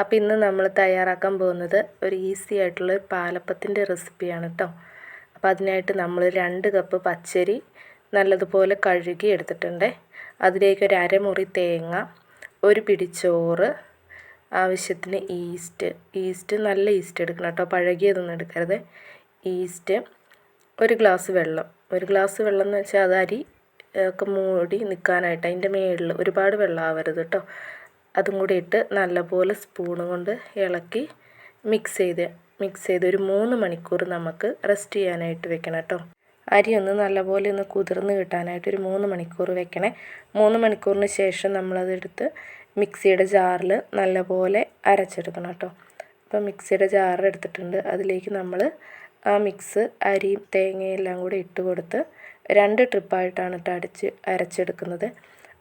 അപ്പോൾ ഇന്ന് നമ്മൾ തയ്യാറാക്കാൻ പോകുന്നത് ഒരു ഈസി ആയിട്ടുള്ള ഒരു പാലപ്പത്തിന്റെ റെസിപ്പിയാണ് കേട്ടോ അപ്പോൾ അതിനായിട്ട് നമ്മൾ രണ്ട് കപ്പ് പച്ചരി നല്ലതുപോലെ കഴുകി എടുത്തിട്ടുണ്ട്. അതിലേക്ക് ഒരു അരമുറി തേങ്ങ ഒരു പിടിച്ചോറ് ചോറ് ആവശ്യത്തിന് ഈസ്റ്റ്. ഈസ്റ്റ് നല്ല ഈസ്റ്റ് എടുക്കണം കേട്ടോ പഴകിയതൊന്നും എടുക്കരുത്. ഈസ്റ്റ് ഒരു ഗ്ലാസ് വെള്ളം. ഒരു ഗ്ലാസ് വെള്ളം എന്ന് വെച്ചാൽ അത് അരി ഒക്കെ മൂടി നിൽക്കാനായിട്ട് അതിന്റെ മേളിൽ ഒരുപാട് വെള്ളം ആവരുത് കേട്ടോ അതും കൂടി ഇട്ട് നല്ലപോലെ സ്പൂണ് കൊണ്ട് ഇളക്കി മിക്സ് ചെയ്ത് മിക്സ് ചെയ്ത് ഒരു മൂന്ന് മണിക്കൂർ നമുക്ക് റെസ്റ്റ് ചെയ്യാനായിട്ട് വെക്കണം കേട്ടോ. അരി ഒന്ന് നല്ലപോലെ ഒന്ന് കുതിർന്ന് കിട്ടാനായിട്ട് ഒരു മൂന്ന് മണിക്കൂർ വെക്കണേ. മൂന്ന് മണിക്കൂറിന് ശേഷം നമ്മളതെടുത്ത് മിക്സിയുടെ ജാറിൽ നല്ലപോലെ അരച്ചെടുക്കണം കേട്ടോ. അപ്പോൾ മിക്സിയുടെ ജാർ എടുത്തിട്ടുണ്ട്. അതിലേക്ക് നമ്മൾ ആ മിക്സ് അരിയും തേങ്ങയും എല്ലാം കൂടി ഇട്ട് കൊടുത്ത് രണ്ട് ട്രിപ്പായിട്ടാണ് കേട്ടോ അടിച്ച് അരച്ചെടുക്കുന്നത്.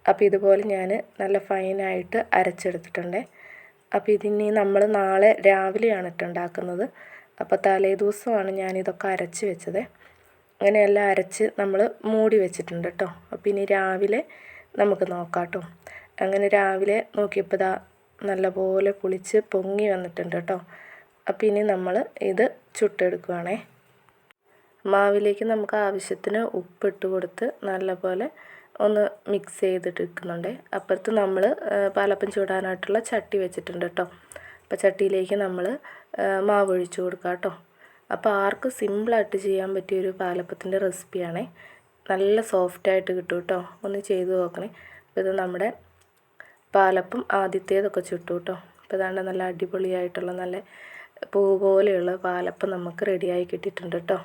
അപ്പോൾ ഇതുപോലെ ഞാൻ നല്ല ഫൈനായിട്ട് അരച്ചെടുത്തിട്ടുണ്ട്. അപ്പോൾ ഇതിനി നമ്മൾ നാളെ രാവിലെയാണ് കേട്ടോ ഉണ്ടാക്കുന്നത്. അപ്പോൾ തലേ ദിവസമാണ് ഞാനിതൊക്കെ അരച്ച് വെച്ചത്. അങ്ങനെയെല്ലാം അരച്ച് നമ്മൾ മൂടി വെച്ചിട്ടുണ്ട് കേട്ടോ. അപ്പോൾ ഇനി രാവിലെ നമുക്ക് നോക്കാം കേട്ടോ. അങ്ങനെ രാവിലെ നോക്കിയപ്പോൾ ഇതാ നല്ലപോലെ പുളിച്ച് പൊങ്ങി വന്നിട്ടുണ്ട് കേട്ടോ. അപ്പോൾ ഇനി നമ്മൾ ഇത് ചുട്ടെടുക്കുവാണേ. മാവിലേക്ക് നമുക്ക് ആവശ്യത്തിന് ഉപ്പിട്ട് കൊടുത്ത് നല്ലപോലെ ഒന്ന് മിക്സ് ചെയ്തിട്ടെടുക്കുന്നുണ്ട് അപ്പുറത്ത് നമ്മൾ പാലപ്പം ചൂടാനായിട്ടുള്ള ചട്ടി വെച്ചിട്ടുണ്ട് കേട്ടോ അപ്പോൾ ചട്ടിയിലേക്ക് നമ്മൾ മാവ് ഒഴിച്ച് കൊടുക്കുക കേട്ടോ അപ്പോൾ ആർക്കും സിമ്പിളായിട്ട് ചെയ്യാൻ പറ്റിയ ഒരു പാലപ്പത്തിന്റെ റെസിപ്പിയാണേ നല്ല സോഫ്റ്റായിട്ട് കിട്ടും കേട്ടോ ഒന്ന് ചെയ്ത് നോക്കണേ. അപ്പോൾ ഇത് നമ്മുടെ പാലപ്പം ആദ്യത്തേതൊക്കെ ചുട്ടു കേട്ടോ അപ്പോൾ ഇതാണ്ട് നല്ല അടിപൊളിയായിട്ടുള്ള നല്ല പൂ പോലെയുള്ള പാലപ്പം നമുക്ക് റെഡിയായി കിട്ടിയിട്ടുണ്ട് കേട്ടോ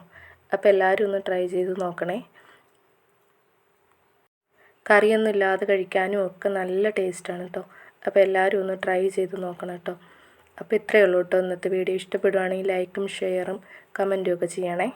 അപ്പോൾ എല്ലാവരും ഒന്ന് ട്രൈ ചെയ്ത് നോക്കണേ. കറിയൊന്നും ഇല്ലാതെ കഴിക്കാനും ഒക്കെ നല്ല ടേസ്റ്റാണ് കേട്ടോ അപ്പോൾ എല്ലാവരും ഒന്ന് ട്രൈ ചെയ്ത് നോക്കണം കേട്ടോ അപ്പോൾ ഇത്രയേ ഉള്ളൂ കേട്ടോ ഇന്നത്തെ വീഡിയോ. ഇഷ്ടപ്പെടുവാണെങ്കിൽ ലൈക്കും ഷെയറും കമന്റും ഒക്കെ ചെയ്യണേ.